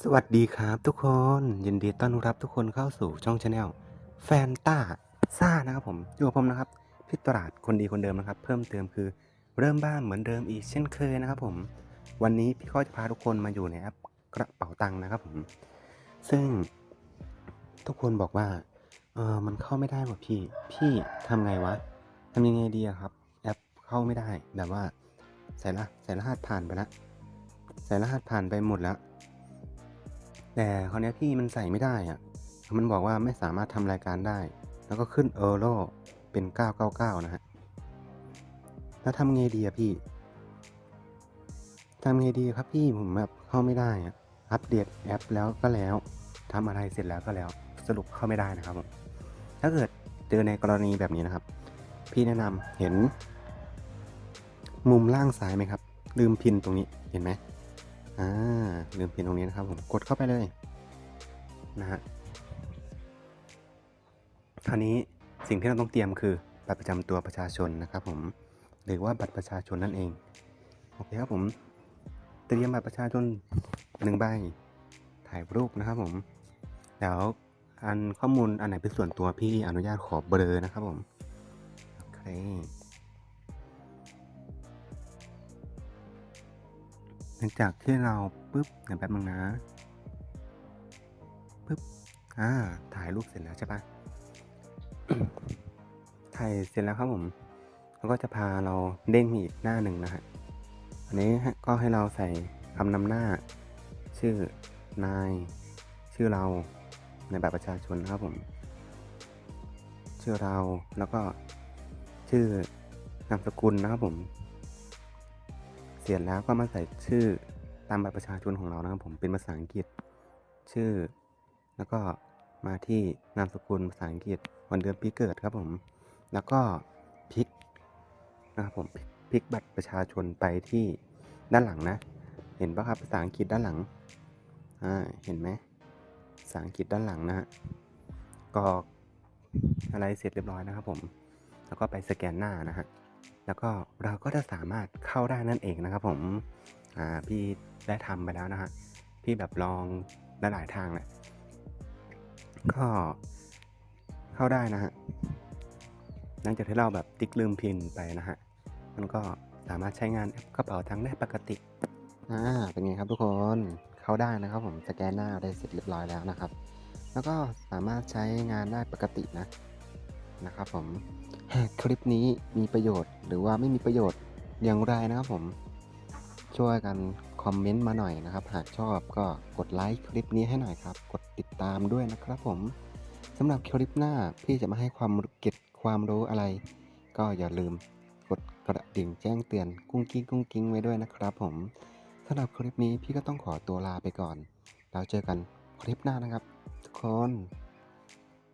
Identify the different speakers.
Speaker 1: สวัสดีครับทุกคนยินดีต้อนรับทุกคนเข้าสู่ช่องชาแนลแฟนต้าซ่านะครับผมอยู่กับผมนะครับพี่ตราดคนดีคนเดิมนะครับ เพิ่มเติมคือเริ่มบ้านเหมือนเดิมอีกเช่นเคยนะครับ ผม วันนี้พี่ก็จะพาทุกคนมาอยู่ในแอปกระเป๋าตังค์นะครับผม ซึ่ง ทุกคนบอกว่าเออมันเข้าไม่ได้ว่ะพี่ พี่ทำไงวะทำยังไงดีครับ แอปเข้าไม่ได้แบบว่า ใส่ละใส่รหัสผ่านไปล้วใส่รหัสผ่านไปหมดแล้ว แต่คราวนี้พี่มันใส่ไม่ได้อะมันบอกว่าไม่สามารถทำรายการได้ แล้วก็ขึ้นเออร์โรเป็น 999 นะฮะ แล้วทำไงดีอะพี่ทำไงดีครับพี่ผมแบบเข้าไม่ได้อะอัปเดตแอปแล้วก็แล้วทำอะไรเสร็จแล้วก็แล้วสรุปเข้าไม่ได้นะครับผมถ้าเกิดเจอในกรณีแบบนี้นะครับ พี่แนะนำเห็น มุมล่างซ้ายไหมครับ ลืมพินตรงนี้เห็นไหม อ่าลืมพินตรงนี้นะครับผมกดเข้าไปเลยนะฮะคราวนี้สิ่งที่เราต้องเตรียมคือบัตรประจำตัวประชาชนนะครับผมหรือว่าบัตรประชาชนนั่นเองโอเคครับผมเตรียมบัตรประชาชนหนึ่งใบถ่ายรูปนะครับผมเดี๋ยวอันข้อมูลอันไหนเป็นส่วนตัวพี่อนุญาตขอเบลอนะครับผมโอเค ลังจากที่เราปุ๊บเดี๋ยวแป๊บนึงนะปุ๊บอ่าถ่ายรูปเสร็จแล้วใช่ปะถ่ายเสร็จแล้วครับผมแล้วก็จะพาเราเด้งอีกหน้าหนึ่งนะฮะอันนี้ก็ให้เราใส่คำนำหน้า ชื่อนาย ชื่อเราในบัตรประชาชนนะครับผม ชื่อเราแล้วก็ชื่อนามสกุลนะครับผม เสร็จแล้วก็มาใส่ชื่อตามบัตรประชาชนของเรานะครับผมเป็นภาษาอังกฤษ ชื่อ แล้วก็มาที่นามสกุลภาษาอังกฤษวันเดือนปีเกิดครับผม แล้วก็พลิกนะครับผมพลิกบัตรประชาชนไปที่ด้านหลังนะ เห็นปะครับภาษาอังกฤษด้านหลังอ่าเห็นไหมภาษาอังกฤษด้านหลังนะฮะกรอกอะไรเสร็จเรียบร้อยนะครับผม แล้วก็ไปสแกนหน้านะฮะ แล้วก็เราก็จะสามารถเข้าได้นั่นเองนะครับผมอ่าพี่ได้ทำไปแล้วนะฮะพี่แบบลองหลายทางแหละก็เข้าได้นะฮะหลังจากที่เราแบบติ๊กลืมพินไปนะฮะมันก็สามารถใช้งานแอปกระเป๋าตังค์ได้ปกติอ่าเป็นไงครับทุกคนเข้าได้นะครับผมสแกนหน้าได้เสร็จเรียบร้อยแล้วนะครับ แล้วก็สามารถใช้งานได้ปกตินะ นะครับผมหากคลิปนี้มีประโยชน์ หรือว่าไม่มีประโยชน์อย่างไรนะครับผมช่วยกันคอมเมนต์มาหน่อยนะครับ หากชอบก็กดไลค์คลิปนี้ให้หน่อยครับ กดติดตามด้วยนะครับผมสำหรับคลิปหน้าพี่จะมาให้ความเก็บความรู้อะไร ก็อย่าลืมกดกระดิ่งแจ้งเตือนกุ้งกิ้งกุ้งกิ้งไว้ด้วยนะครับผมสำหรับคลิปนี้พี่ก็ต้องขอตัวลาไปก่อน แล้วเจอกันคลิปหน้านะครับ ทุกคน